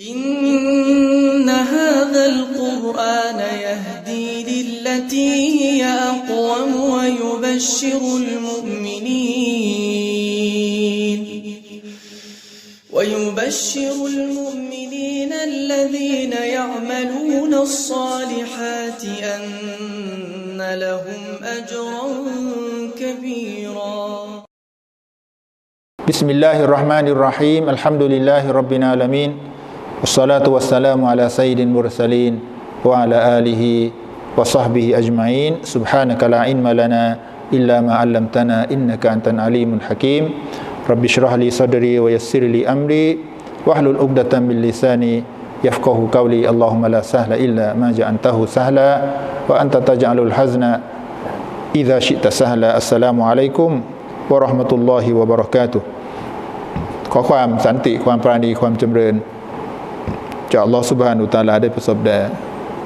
إن هذا القرآن يهدي للتي هي أقوم ويبشر المؤمنين ويبشر المؤمنين الذين يعملون الصالحات أن لهم أجرا كبيرا. بسم الله الرحمن الرحيم. الحمد لله رب العالمين. Wassalatu wassalamu ala sayyidin mursalin wa ala alihi wa sahbihi ajma'in. Subhanaka la ilma lana illa ma 'allamtana innaka antal alimul hakim. Rabbi shrah li sadri wa yassir li amri. Wahlul 'uqdatam min lisani yafqahu qawli. Allahumma la sahla illa ma ja'antahu sahla wa anta taj'alul hazna idza syi'ta sahla. Assalamu alaikum warahmatullahi wabarakatuh. ขอความสันติความปราณีความจำเริญ จากอัลลอฮฺสุบฮานุตาลาได้ประสบแด่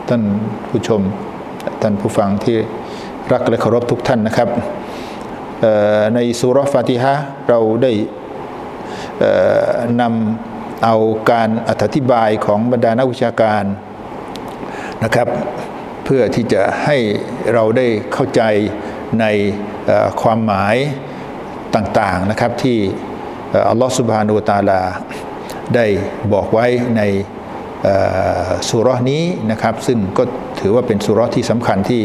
ท่านผู้ชม ท่านผู้ฟังที่รักและเคารพทุกท่านนะครับในสุรฟาติฮะเราได้นำเอาการอธิบายของบรรดานักวิชาการนะครับ เพื่อที่จะให้เราได้เข้าใจในความหมายต่างๆนะครับที่อัลลอฮฺสุบฮานุตาลาได้บอกไว้ใน สุรนี้นะครับ ซึ่งก็ถือว่าเป็นสุรที่สำคัญที่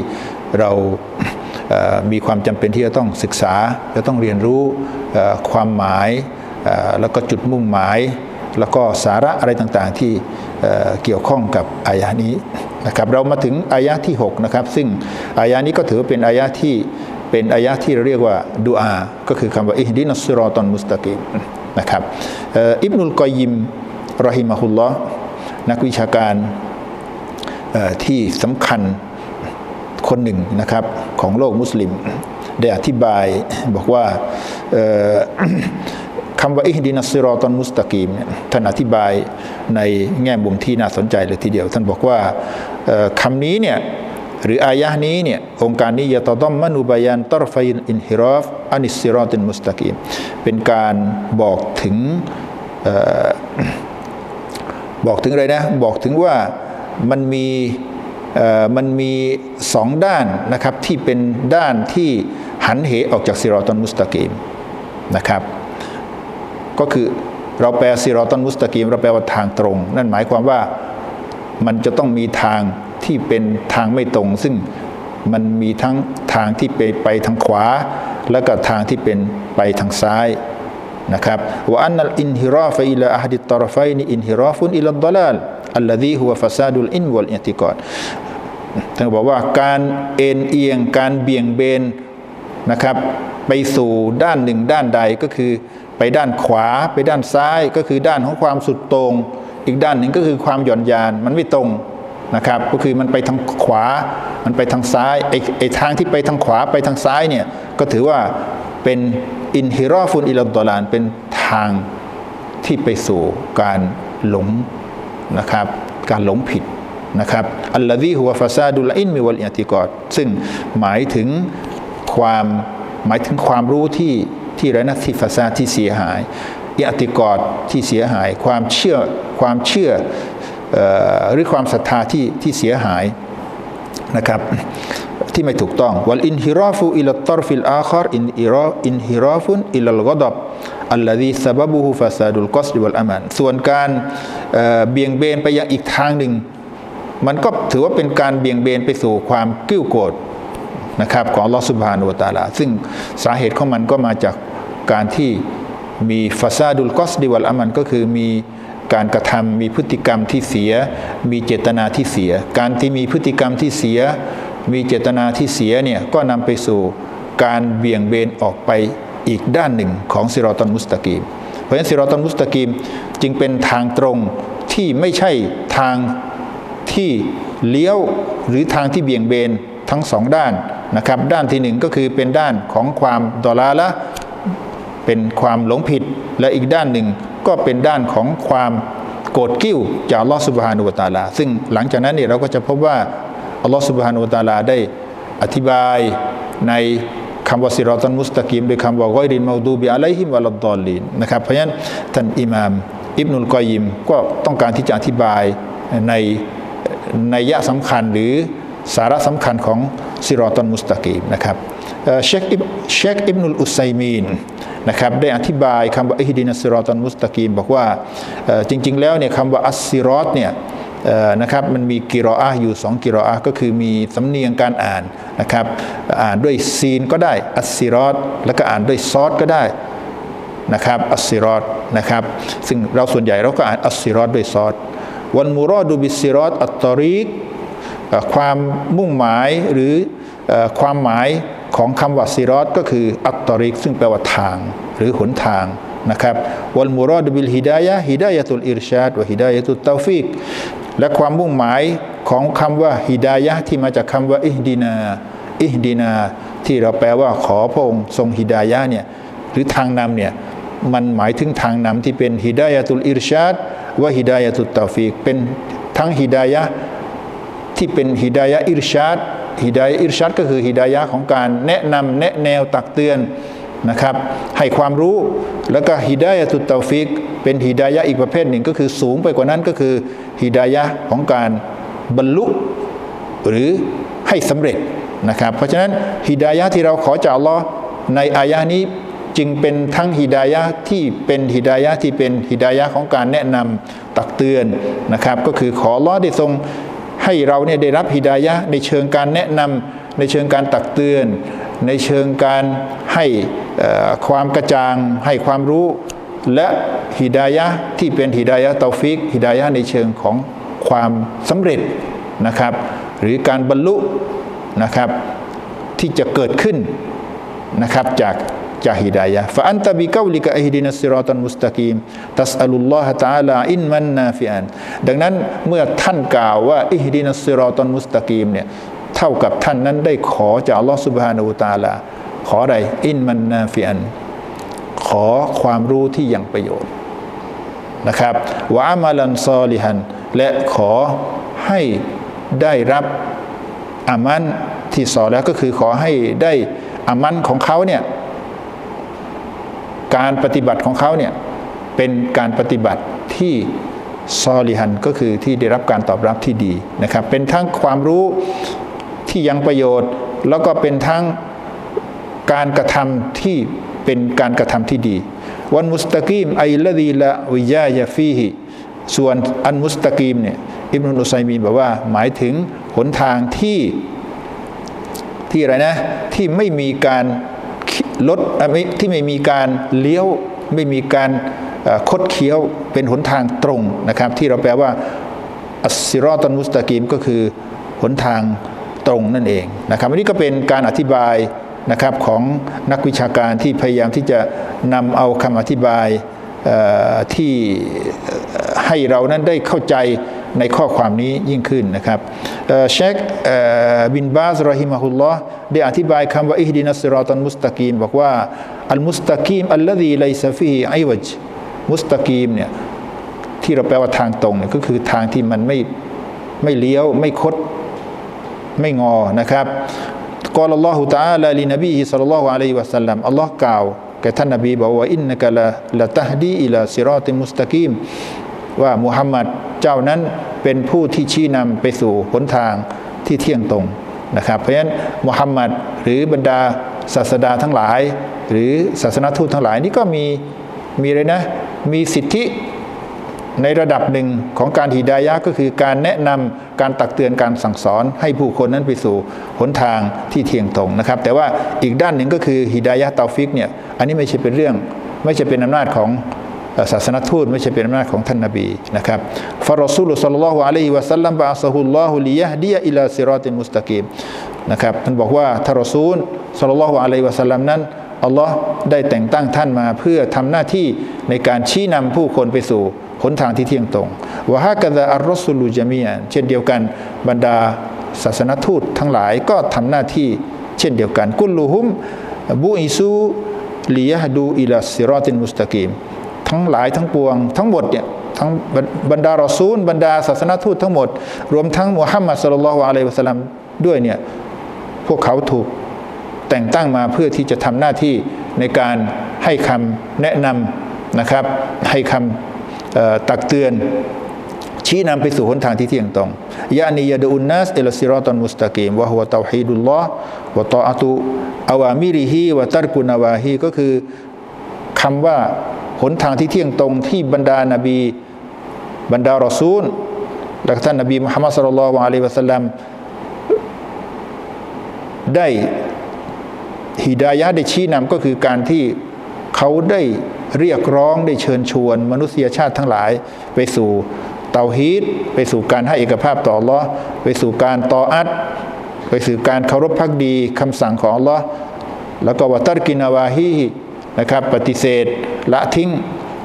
เรามีความจำเป็นที่จะต้องศึกษา จะต้องเรียนรู้ความหมาย แล้วก็จุดมุ่งหมาย แล้วก็สาระอะไรต่างๆที่เเกี่ยวข้องกับอายะนี้นะครับ เรามาถึงอายะที่6นะครับ ซึ่งอายะนี้ก็ถือว่าเป็นอายะที่เป็นอายะที่เราเรียกว่าดูอา ก็คือคำว่าอิฮดินัสรอตอนมุสตะกีมนะครับอิบนุลกอยยิมรอฮิมะฮุลลอฮ์ นักวิชาการที่สำคัญคนหนึ่งนะครับของโลกมุสลิม ได้อธิบายบอกว่าคำว่าอิฮดินัสซิรอตอนมุสตะกีมท่านอธิบายในแง่มุมที่น่าสนใจเลยทีเดียว ท่านบอกว่าคำนี้เนี่ยหรืออายะนี้เนี่ยองค์การนี้ยะตะดอมมนุบายันตรฟัยอินฮิรอฟอานิสซิรอตินมุสตะกีมเป็นการบอกถึง บอกถึงอะไรนะ บอกถึงว่ามันมีมันมีสองด้านนะครับที่เป็นด้านที่หันเหออกจากซิรอตอนมุสตะกีมนะครับ ก็คือเราแปลซิรอตอนมุสตะกีมเราแปลว่าทางตรง นั่นหมายความว่ามันจะต้องมีทางที่เป็นทางไม่ตรง ซึ่งมันมีทั้งทางที่ไปไปทางขวา แล้วก็ทางที่เป็นไปทางซ้าย นะครับว่าอันนัลอินฮิราฟอิลาอะฮดิตตรฟัยนอินฮิราฟุนอิลดลาลอัลลดีฮุวฟาซาดุลอินวัลอิติกอดท่านบอกว่าการเอ็นเอียงการเบี่ยงเบนนะครับไปสู่ด้านหนึ่งด้านใดก็คือไปด้านขวาไปด้านซ้ายก็คือด้านของความสุดตรง อีกด้านหนึ่งก็คือความหย่อนยานมันไม่ตรงนะครับก็คือมันไปทางขวา มันไปทางซ้ายไอ้ไอ้ทางที่ไปทางขวาไปทางซ้ายเนี่ยก็ถือว่าเป็น อินฮิรอฟุนอิลดอลานเป็นทางที่ไปสู่การหลงนะครับ การหลงผิดนะครับอัลลอฮีฮุวฟาซาดุลอินมิวัลอิติกอดซึ่งหมายถึงความหมายถึงความรู้ที่ที่ไรนะที่ฟาซาที่เสียหายอิติกอดที่เสียหาย ความเชื่อความเชื่อเอ่อหรือความศรัทธาที่ที่เสียหายนะครับ ที่ไม่ถูกต้องวัลอินฮิราฟูอิลตอรฟิลอาคารอินอิราอินฮิราฟุนอิลลกดับอัลลดีซาบบุฮุฟาซาดุลกอสดิวัลอามันส่วนการเบี่ยงเบนไปยังอีกทางหนึ่ง มันก็ถือว่าเป็นการเบี่ยงเบนไปสู่ความกิ้วโกรธนะครับของลอสุบฮานุวตาลา ซึ่งสาเหตุของมันก็มาจากการที่มีฟาซาดุลกอสดิวัลอามันก็คือมีการกระทำมีพฤติกรรมที่เสีย มีเจตนาที่เสีย การที่มีพฤติกรรมที่เสีย มีเจตนาที่เสียเนี่ยก็นำไปสู่การเบี่ยงเบนออกไปอีกด้านหนึ่งของซิรอตันมุสตะกีม เพราะฉะนั้นซิรอตันมุสตะกีมจึงเป็นทางตรงที่ไม่ใช่ทางที่เลี้ยวหรือทางที่เบี่ยงเบนทั้งสองด้านนะครับ ด้านที่หนึ่งก็คือเป็นด้านของความดอลาละเป็นความหลงผิดและอีกด้านหนึ่งก็เป็นด้านของความโกรธกิ้วจากอัลอสุบฮานุวตาลา ซึ่งหลังจากนั้นเนี่ยเราก็จะพบว่า อัลลอฮฺสุบฮานุตาลาได้อธิบายในคำว่าซิรอตันมุสตะกีมด้วยคำว่าไกรินมาดูบิอะลัยฮิมวะลัดดอลลีนนะครับเพราะฉะนั้นท่านอิหม่ามอิบนุลกอยิมก็ต้องการที่จะอธิบายในในยะสำคัญหรือสาระสำคัญของซิรอตันมุสตะกีมนะครับเชคอิบเชคอิบนุลอุซัยมีนนะครับได้อธิบายคำว่าอิฮดินัสซิรอตันมุสตะกีมบอกว่าจริง ๆ แล้วเนี่ยคำว่าอัสซิรอตเนี่ย นะครับมันมีกิรออะห์อยู่สองกิรออะห์ก็คือมีสำเนียงการอ่านนะครับอ่านด้วยซีนก็ได้อัสซิรอตแล้วก็อ่านด้วยซอดก็ได้นะครับอัสซิรอดนะครับซึ่งเราส่วนใหญ่เราก็อ่านอัสซิรอดด้วยซอดวันมูรอดูบิสซิรอดอัตตอริกความมุ่งหมายหรืออความหมายของคำว่าซิรอดก็คืออัตตอริก ซึ่งแปลว่าทางหรือหนทางนะครับวัลมูรอดบิลฮิดายะฮิดายะตุลอิรชาดวะฮิดายะตุลเตาฟิก และความมุ่งหมายของคำว่าฮิดายะที่มาจากคำว่าอิฮดีนาอิฮดีนา ที่เราแปลว่าขอพระองค์ทรงฮิดายะเนี่ยหรือทางนำเนี่ยมันหมายถึงทางนำที่เป็นฮิดายะตุลอิรชาดว่าฮิดายะตุลตาฟิกเป็นทั้งฮิดายะที่เป็นฮิดายะอิรชาดฮิดายะอิรชาดก็คือฮิดายะของการแนะนำแนะแนวตักเตือน นะครับ ให้ความรู้แล้วก็ฮิดายะตุลตาฟิก เป็นฮิดายะอีกประเภทหนึ่งก็คือสูงไปกว่านั้นก็คือฮิดายะของการบรรลุ หรือให้สำเร็จนะครับ เพราะฉะนั้นฮิดายะที่เราขอจากอัลลอฮ์ในอายะห์นี้จึงเป็นทั้งฮิดายะที่เป็นฮิดายะที่เป็นฮิดายะของการแนะนำตักเตือนนะครับ ก็คือขอลอได้ทรงให้เราเนี่ยได้รับฮิดายะในเชิงการแนะนำในเชิงการตักเตือน ในเชิงการให้ความกระจ่างให้ความรู้ และฮิดายะที่เป็นฮิดายะเตาฟิกฮิดายะในเชิงของความสำเร็จนะครับ หรือการบรรลุนะครับที่จะเกิดขึ้นนะครับจากจากฮิดายะฟะอันตะบิกาลิกะอิดินัสซิรอตันมุสตะกีมตัสอัลุลลอฮะตะอาลาอินมันนาฟิอันดังนั้นเมื่อท่านกล่าวว่าอิดินัสซิรอตันมุสตะกีมเนี่ย เท่ากับท่านนั้นได้ขอจากอัลลอฮ์ซุบฮานูตาลา ขออะไร อินมันนาฟิอัน ขอความรู้ที่ยังประโยชน์นะครับวะอามาลันซอลิฮัน และขอให้ได้รับอามันที่สอนแล้วก็คือขอให้ได้อามันของเขาเนี่ยการปฏิบัติของเขาเนี่ยเป็นการปฏิบัติที่ซอลิฮันก็คือที่ได้รับการตอบรับที่ดีนะครับ เป็นทั้งความรู้ ที่ยังประโยชน์ แล้วก็เป็นทั้งการกระทำที่เป็นการกระทำที่ดี วันมุสตะกีมไอละดีละวิยายาฟีฮิส่วนอันมุสตะกีมเนี่ยอิบนุอุซัยมีนบอกว่าหมายถึงหนทางที่ที่อะไรนะ ที่ไม่มีการลดที่ไม่มีการเลี้ยว ไม่มีการคดเคี้ยวเป็นหนทางตรงนะครับ ที่เราแปลว่าอัสซิรอตันมุสตะกีมก็คือหนทาง ตรงนั่นเองนะครับอันนี้ก็เป็นการอธิบายนะครับของนักวิชาการที่พยายามที่จะนำเอาคำอธิบายที่ให้เรานั้นได้เข้าใจในข้อความนี้ยิ่งขึ้นนะครับเชคบินบาสรอฮิมะฮุลลอฮ์ได้อธิบายคำว่าอิฮดินัสรอตันมุสตะกีมบอกว่าอัลมุสตะกีมอัลลดีไลซฟีฮิไอวจมุสตะกีมเนี่ยที่เราแปลว่าทางตรงเนี่ยก็คือทางที่มันไม่ไม่เลี้ยวไม่คด ไม่งอนะครับกอลลอฮุตาลาลีนบีสัลลัลลอฮุอะลัยฮิวะสัลลัมอัลลอฮ์กล่าวแก่ท่านนบีบอกว่าอินนักะละละตะฮดีอิลาซิรอติมุสตะกีมว่ามุฮัมมัดเจ้านั้นเป็นผู้ที่ชี้นำไปสู่หนทางที่เที่ยงตรงนะครับ เพราะฉะนั้นมุฮัมมัดหรือบรรดาศาสดาทั้งหลาย หรือศาสนทูตทั้งหลายนี่ก็มีมีเลยนะ มีสิทธิ ในระดับหนึ่งของการฮิดายะก็คือการแนะนำการตักเตือนการสั่งสอนให้ผู้คนนั้นไปสู่หนทางที่เที่ยงตรงนะครับ แต่ว่าอีกด้านหนึ่งก็คือฮิดายะเตาฟิกเนี่ยอันนี้ไม่ใช่เป็นเรื่อง ไม่ใช่เป็นอำนาจของศาสนทูตไม่ใช่เป็นอำนาจของท่านนบีนะครับฟารอซูลุสัลลัลลอฮุอะลัยฮิวะสัลลัมบะอัสฮุลลอฮุลิยะฮดียะอิลาซิรอตินมุสตะกีมนะครับท่านบอกว่าท่านรอซูลสัลลัลลอฮุอะลัยฮิวะสัลลัมนั้นอัลลอฮ์ได้แต่งตั้งท่านมาเพื่อทำหน้าที่ในการชี้นำผู้คนไปสู่ หนทางที่เที่ยงตรงวะฮากะดะอัลรอสุลูจามีอันเช่นเดียวกันบรรดาศาสนทูตทั้งหลายก็ทำหน้าที่เช่นเดียวกัน กุลลูฮุมบุอิซูลียะฮดูอิลาซิรอตินมุสตะกีม ทั้งหลายทั้งปวง ทั้งหมดเนี่ยทั้งบรรดารอซูล บรรดาศาสนทูตทั้งหมด รวมทั้งมุฮัมมัดสุลลัลลอฮุอะลัยวะสัลลัมด้วยเนี่ยพวกเขาถูกแต่งตั้งมาเพื่อที่จะทำหน้าที่ในการให้คำแนะนำนะครับ ให้คเอ่อ ตักเตือน ชี้นำไปสู่หนทางที่เที่ยงตรงยานียาดูนนัสอิลซิรอตันมุสตะกีมวะฮุวะตาฮีดุลลอฮ์วะตออะตุอาวามิริฮีวะตัรกุนาวาฮีก็คือคำว่าหนทางที่เที่ยงตรงที่บรรดานาบีบรรดารอซูลและท่านนบีมุฮัมมัดสุลลัลลอฮุอะลัยวะสัลลัมได้ฮิดายะได้ชี้นำก็คือการที่เขาได้ เรียกร้องได้เชิญชวน มนุษยชาติทั้งหลาย ไปสู่เตาฮีดไปสู่การให้เอกภาพต่อลอไปสู่การต่ออัดไปสู่การเคารพพักดีคำสั่งของลอแล้วก็วัตรกินาวาฮีนะครับ ปฏิเสธละทิ้ง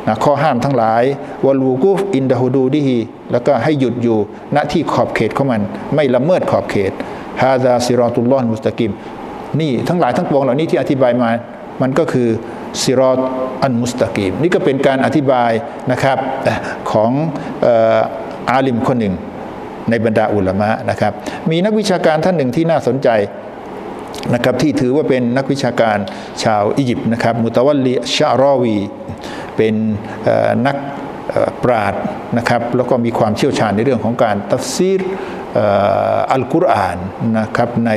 นะข้อห้ามทั้งหลายวลูกุฟอินดาฮูดูดิฮีแล้วก็ให้หยุดอยู่ณที่ขอบเขตของมัน ไม่ละเมิดขอบเขตฮาซาซิรอตุลลอฮ์มุสตะกิม นี่ทั้งหลายทั้งปวงเหล่านี้ที่อธิบายมา มันก็คือ ซิรอตอันมุสตะกีมนี่ก็เป็นการอธิบายนะครับของออาลิมคนหนึ่งในบรรดาอุลามะนะครับ มีนักวิชาการท่านหนึ่งที่น่าสนใจนะครับที่ถือว่าเป็นนักวิชาการชาวอียิปต์นะครับมุตวัลลีชารอวี เป็นนักปราดนะครับแล้วก็มีความเชี่ยวชาญในเรื่องของการตัฟซีรอัลกุรอานนะครับใน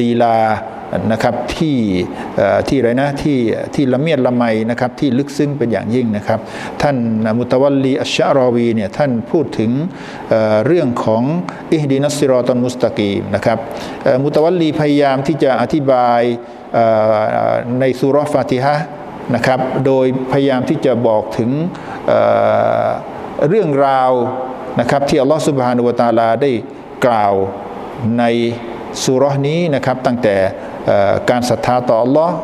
ลีลา นะครับที่ที่ไรนะที่ที่ละเมียดละไมนะครับที่ลึกซึ้งเป็นอย่างยิ่งนะครับ ท่านมุตวัลลีอัชชารอวีเนี่ยท่านพูดถึงเรื่องของอิฮดีนัสซิรอตันมุสตะกีมนะครับมุตวัลลีพยายามที่จะอธิบายในสุรฟาติฮะนะครับโดยพยายามที่จะบอกถึงเเรื่องราวนะครับที่อัลลอฮฺสุบฮานุวตาลาได้กล่าวในสุรนี้นะครับตั้งแต่ การศรัทธาต่ออัลลอฮ์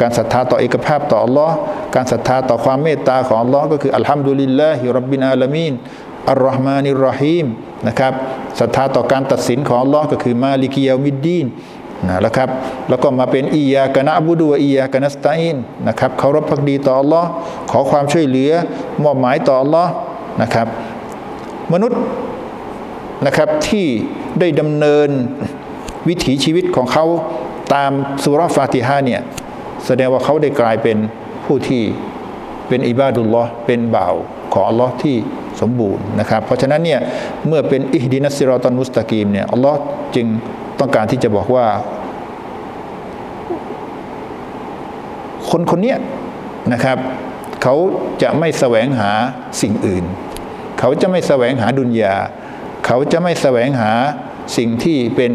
การศรัทธาต่อเอกภาพต่ออัลลอฮ์การศรัทธาต่อความเมตตาของอัลลอฮ์ก็คืออัลฮัมดุลิลลาฮิรับบินอาลามีนอัลลอฮ์มานิรรฮีมนะครับศรัทธาต่อการตัดสินของอัลลอฮ์ก็คือมาลิกิยามิดดีนนะแล้วครับแล้วก็มาเป็นอียากะนะบุดูอียากะนัสตาอินนะครับเคารพพักดีต่ออัลลอฮ์ขอความช่วยเหลือมอบหมายต่ออัลลอฮ์นะครับ มนุษย์นะครับที่ได้ดำเนินวิถีชีวิตของเขา ตามสุราะห์ฟาติฮะเนี่ยแสดงว่าเขาได้กลายเป็นผู้ที่เป็นอิบาดุลลอฮ์เป็นบ่าวของอัลลอฮ์ที่สมบูรณ์นะครับ เพราะฉะนั้นเนี่ยเมื่อเป็นอิฮดินัสซิรอตันมุสตะกีมเนี่ยอัลลอฮ์จึงต้องการที่จะบอกว่า คนคนนี้นะครับ เขาจะไม่แสวงหาสิ่งอื่น เขาจะไม่แสวงหาดุนยา เขาจะไม่แสวงหาสิ่งที่เป็น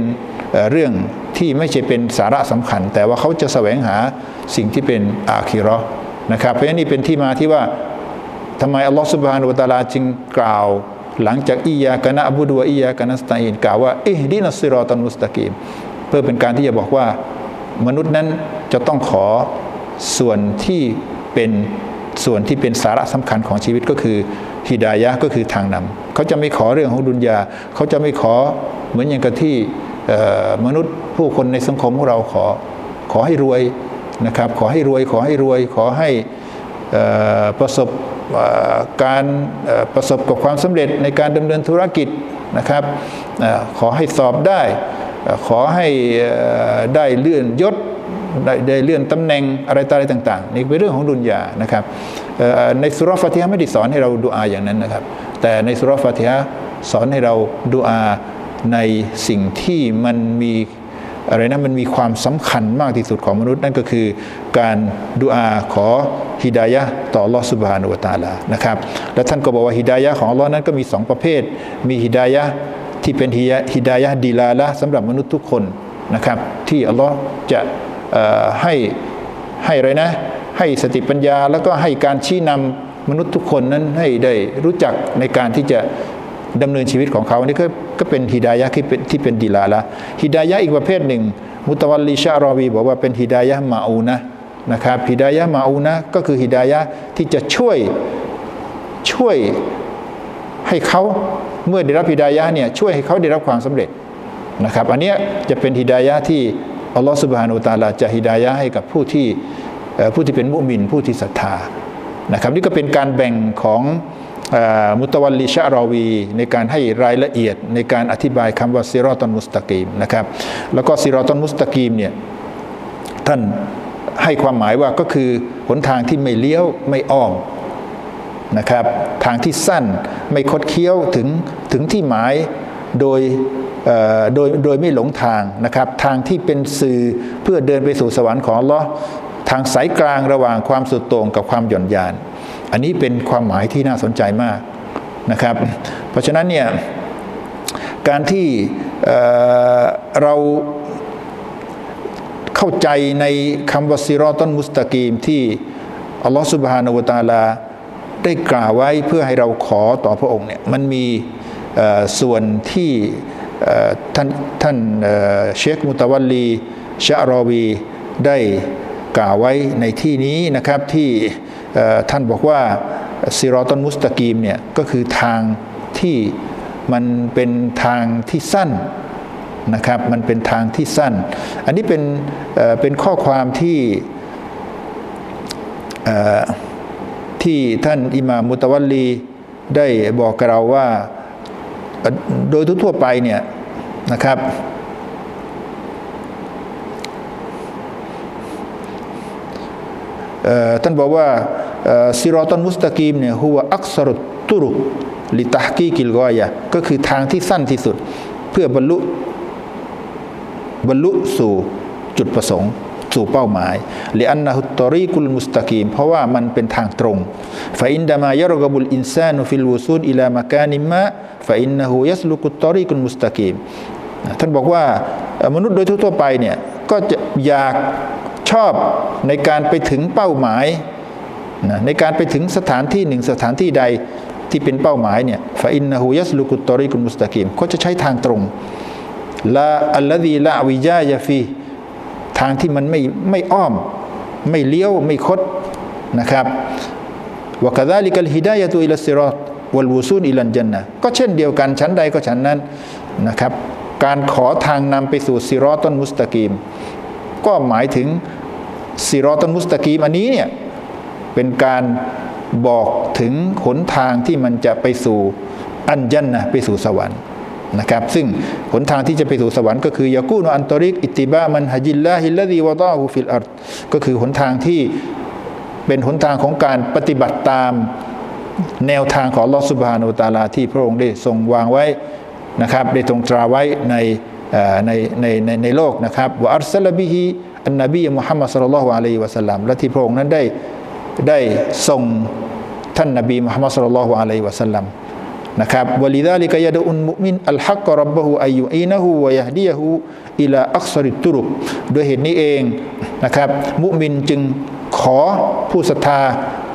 เรื่อง ที่ไม่ใช่เป็นสาระสำคัญ แต่ว่าเขาจะแสวงหาสิ่งที่เป็นอาคิราะห์นะครับ เพราะฉะนั้นนี่เป็นที่มาที่ว่าทำไมอัลลอฮฺสุบฮานุวะตาลาจึงกล่าว หลังจากอียากะนะบุดวอียากะนัสตาอินกล่าวว่าเอิฮดินัสซิรอตันมุสตะกีมเพื่อเป็นการที่จะบอกว่ามนุษย์นั้นจะต้องขอส่วนที่เป็นส่วนที่เป็นสาระสำคัญของชีวิตก็คือฮิดายะก็คือทางนำเขาจะไม่ขอเรื่องของดุนยา เขาจะไม่ขอเหมือนอย่างกับที่ มนุษย์ผู้คนในสังคมของเราขอขอให้รวยนะครับ ขอให้รวยขอให้รวย ขอให้ประสบการประสบกับความสำเร็จในการดำเนินธุรกิจนะครับอขอให้สอบได้ ขอให้ได้เลื่อนยศได้ได้เลื่อนตำแหน่งอะไรต่ออะไรต่าง ๆ นี่เป็นเรื่องของดุนยานะครับในสุรฟาติฮะไม่ได้สอนให้เราดูอาอย่างนั้นนะครับ แต่ในสุรฟาติฮะสอนให้เราดูอา ในสิ่งที่มันมีอะไรนะมันมีความสำคัญมากที่สุดของมนุษย์ นั่นก็คือการดุอาขอฮิดายะต่อ Allah Subhanahu wa Taala นะครับและท่านก็บอกว่าฮิดายะของ Allah นั้นก็มีสองประเภท มีฮิดายะที่เป็นฮิดายะดีลาละสำหรับมนุษย์ทุกคนนะครับที่อัลลอฮ์จะให้ให้อะไรนะให้สติปัญญาแล้วก็ให้การชี้นำมนุษย์ทุกคนนั้นให้ได้รู้จักในการที่จะดำเนินชีวิตของเขานี่ก็ ก็เป็นฮิดายะที่เป็นที่เป็นดีลาละฮิดายะอีกประเภทหนึ่ง มุตวัลลิชารอวีบอกว่าเป็นฮิดายะมาอูนะนะครับฮิดายะมาอูนะก็คือฮิดายะที่จะช่วยช่วยให้เขาเมื่อได้รับฮิดายะเนี่ยช่วยให้เขาได้รับความสำเร็จนะครับอันเนี้ยจะเป็นฮิดายะที่อัลลอฮฺสุบฮานุตะอาลาจะฮิดายะให้กับผู้ที่ผู้ที่เป็นมุมินผู้ที่ศรัทธานะครับนี่ก็เป็นการแบ่งของ มุตวัลลิชะรอวี ในการให้รายละเอียดในการอธิบายคำว่าซิรอตันมุสตะกีมนะครับแล้วก็ซิรอตันมุสตะกีมเนี่ยท่านให้ความหมายว่าก็คือหนทางที่ไม่เลี้ยวไม่อ้อมนะครับทางที่สั้นไม่คดเคี้ยวถึงถึงที่หมายโดยโดยโดยไม่หลงทางนะครับทางที่เป็นสื่อเพื่อเดินไปสู่สวรรค์ของลอทางสายกลางระหว่างความสุดโต่งกับความหย่อนยาน อันนี้เป็นความหมายที่น่าสนใจมากนะครับ เพราะฉะนั้นเนี่ยการที่เอ่อเราเข้าใจในคำว่าซิรอตันมุสตะกีมที่อัลลอฮฺสุบฮานาวะตาลาได้กล่าวไว้เพื่อให้เราขอต่อพระองค์เนี่ยมันมีส่วนที่ท่านท่านเชคมุตะวัลลีชะรอวีได้กล่าวไว้ในที่นี้นะครับที่ ท่านบอกว่าซิรอตันมุสตะกีมเนี่ยก็คือทางที่มันเป็นทางที่สั้นนะครับ มันเป็นทางที่สั้น อันนี้เป็นเป็นข้อความที่ที่ท่านอิมามุตะวัลลีได้บอกกับเราว่าโดยทั่วไปเนี่ยนะครับท่านบอกว่า ซิรอตันมุสตะกีมเนี่ยหัวอักษรุตตุรุลิต ah กีกิลกอยะก็คือทางที่สั้นที่สุด เพื่อบรรลุบรรลุสู่จุดประสงค์ สู่เป้าหมายหรืออันนะฮุตตอรีกุลมุสตะกีม เพราะว่ามันเป็นทางตรงฟาอินดามายรกบุลอินซานุฟิลวูซูนอิลามากานิมะฟาอินนะฮูยัสลุกุตตอรีกุลมุสตะกีมท่านบอกว่ามนุษย์โดยทั่วไปเนี่ยก็จะอยากชอบในการไปถึงเป้าหมาย นะในการไปถึงสถานที่หนึ่งสถานที่ใดที่เป็นเป้าหมายเนี่ยฟาอินนะฮูยัสลุกุตตอรีกุลมุสตะกีมเขาจะใช้ทางตรงละอัลลดีละวิจายาฟีทางที่มันไม่ไม่อ้อม ไม่เลี้ยวไม่คดนะครับวกาดาลิกัลฮิดายะตุอิลสิรอตวัลวูซูนอิลันจันนะก็เช่นเดียวกันชั้นใดก็ชั้นนั้นนะครับ การขอทางนำไปสู่ซิรอตันมุสตะกีม ก็หมายถึงซิรอตันมุสตะกีมอันนี้เนี่ย เป็นการบอกถึงหนทางที่มันจะไปสู่อันจันนะไปสู่สวรรค์นะครับ ซึ่งหนทางที่จะไปสู่สวรรค์ก็คือยากูนอันตริก อิติบะมันฮจิลลาฮิลลดีวะตาฮูฟิลอัรดก็คือหนทางที่เป็นหนทางของการปฏิบัติตามแนวทางของลอสุบฮานุตาลาที่พระองค์ได้ทรงวางไว้นะครับได้ทรงตราไว้ในในในในในโลกนะครับว่าอัลสลบิฮิอันนบีมุฮัมมัดสุลลัลลอฮุอะลัยวะสัลลัมและที่พระองค์นั้นได้ ได้ส่งท่านนบีมุฮัมมัดสุลลัลลอฮุอะลัยฮิวะสัลลัมนะครับวลิดาลิกยะดอุนมุมินอัลฮักกรับบะฮูอายุอีนะฮูวะยะฮดียะฮูอิลาอักษริตุรุกด้วยเหตุนี้เองนะครับ มุมินจึงขอผู้ศรัทธา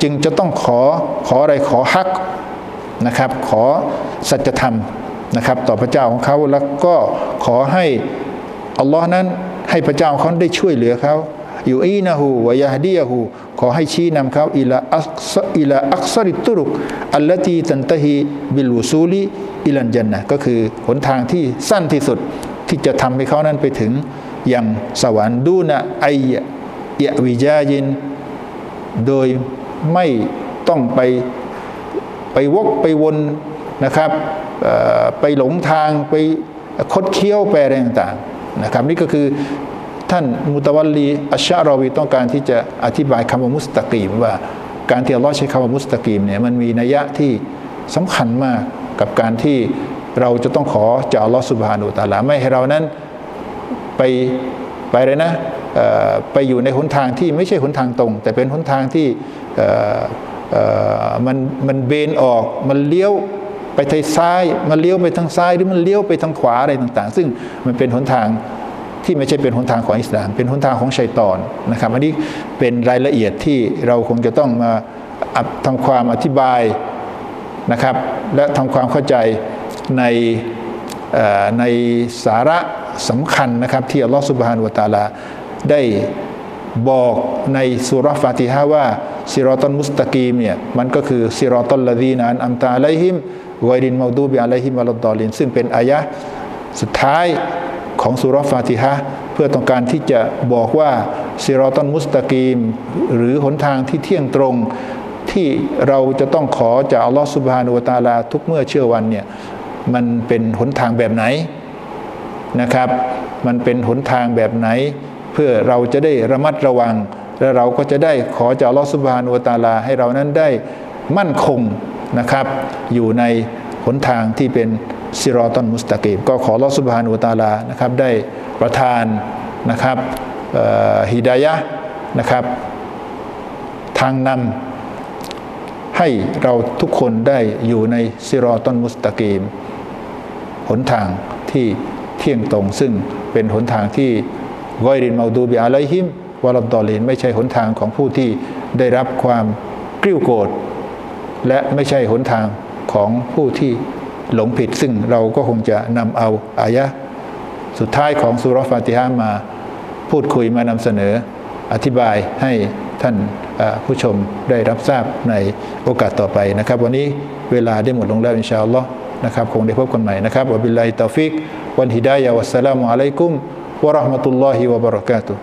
จึงจะต้องขอขออะไรขอฮักนะครับ ขอสัจธรรมนะครับ ต่อพระเจ้าของเขาแล้วก็ขอให้อัลลอฮ์นั้นให้พระเจ้าเขาได้ช่วยเหลือเขา อยู่อีนะฮูวยาฮดียะฮูขอให้ชี้นำเขาอิลาอักษอิลาอักษริตุรุกอัลลตีตันตฮีบิลวูซูลีอิลันจันนะก็คือหนทางที่สั้นที่สุดที่จะทำให้เขานั้นไปถึงยังสวรรค์ดูนะไอยะยะวิจายิน โดยไม่ต้องไปไปวกไปวนนะครับไปหลงทางไปคดเคี้ยวไปอะไรต่างๆนะครับ นี่ก็คือ ท่านมุตะวัลลีอัชชารอวีต้องการที่จะอธิบายคำว่ามุสตะกีมว่าการที่อัลลอฮ์ใช้คำว่ามุสตะกีมเนี่ยมันมีนัยยะที่สำคัญมากกับการที่เราจะต้องขอจากอัลลอฮ์สุบฮานุตาลาไม่ให้เรานั้นไปไปเลยนะไปอยู่ในหนทางที่ไม่ใช่หนทางตรง แต่เป็นหนทางที่มันมันเบนออกมันเลี้ยวไปทางซ้าย มันเลี้ยวไปทางซ้ายหรือมันเลี้ยวไปทางขวาอะไรต่าง ๆ ซึ่งมันเป็นหนทาง ที่ไม่ใช่เป็นหนทางของอิสลาม เป็นหนทางของชัยตอนนะครับอันนี้เป็นรายละเอียดที่เราคงจะต้องมาทำความอธิบายนะครับ และทำความเข้าใจในในสาระสำคัญนะครับที่อัลลอฮฺสุบฮานุวะตาลาได้บอกในสุรฟาติฮะว่าซิรอตันมุสตะกีมเนี่ยมันก็คือซิรอตันลลดีนอันอัมตาอะลัยฮิมไวรินมาดูบิอะลัยฮิมวะลัดดอลินซึ่งเป็นอายะสุดท้าย ของสุรฟาติฮะเพื่อต้องการที่จะบอกว่าซิรอตันมุสตะกีม หรือหนทางที่เที่ยงตรงที่เราจะต้องขอจากอัลลอฮฺสุบฮานุวตาลาทุกเมื่อเชื่อวันเนี่ยมันเป็นหนทางแบบไหนนะครับ มันเป็นหนทางแบบไหน เพื่อเราจะได้ระมัดระวัง และเราก็จะได้ขอจากอัลลอฮฺสุบฮานุวตาลาให้เรานั้นได้มั่นคงนะครับ อยู่ในหนทางที่เป็น ซิรอตันมุสตะกีมก็ขอรอสุบฮานุตาลานะครับได้ประทานนะครับฮิดายะนะครับทางนำให้เราทุกคนได้อยู่ในซิรอตันมุสตะกีมหนทางที่เที่ยงตรงซึ่งเป็นหนทางที่กอยรินมาดูบิอาไลฮิมวะลัดดอลินไม่ใช่หนทางของผู้ที่ได้รับความกริ้วโกรธและไม่ใช่หนทางของผู้ที่ หลงผิด ซึ่งเราก็คงจะนำเอาอายะสุดท้ายของสุรฟาติฮามาพูดคุยมานำเสนออธิบายให้ท่านผู้ชมได้รับทราบในโอกาสต่อไปนะครับ วันนี้เวลาได้หมดลงแล้วอินชาอัลลอฮ์นะครับคงได้พบกันใหม่นะครับวะบิลลาฮิตอฟิกวันฮิดายะวัสสลามุอะลัยกุมวะราะห์มะตุลลอฮิวะบะเราะกาตุฮ์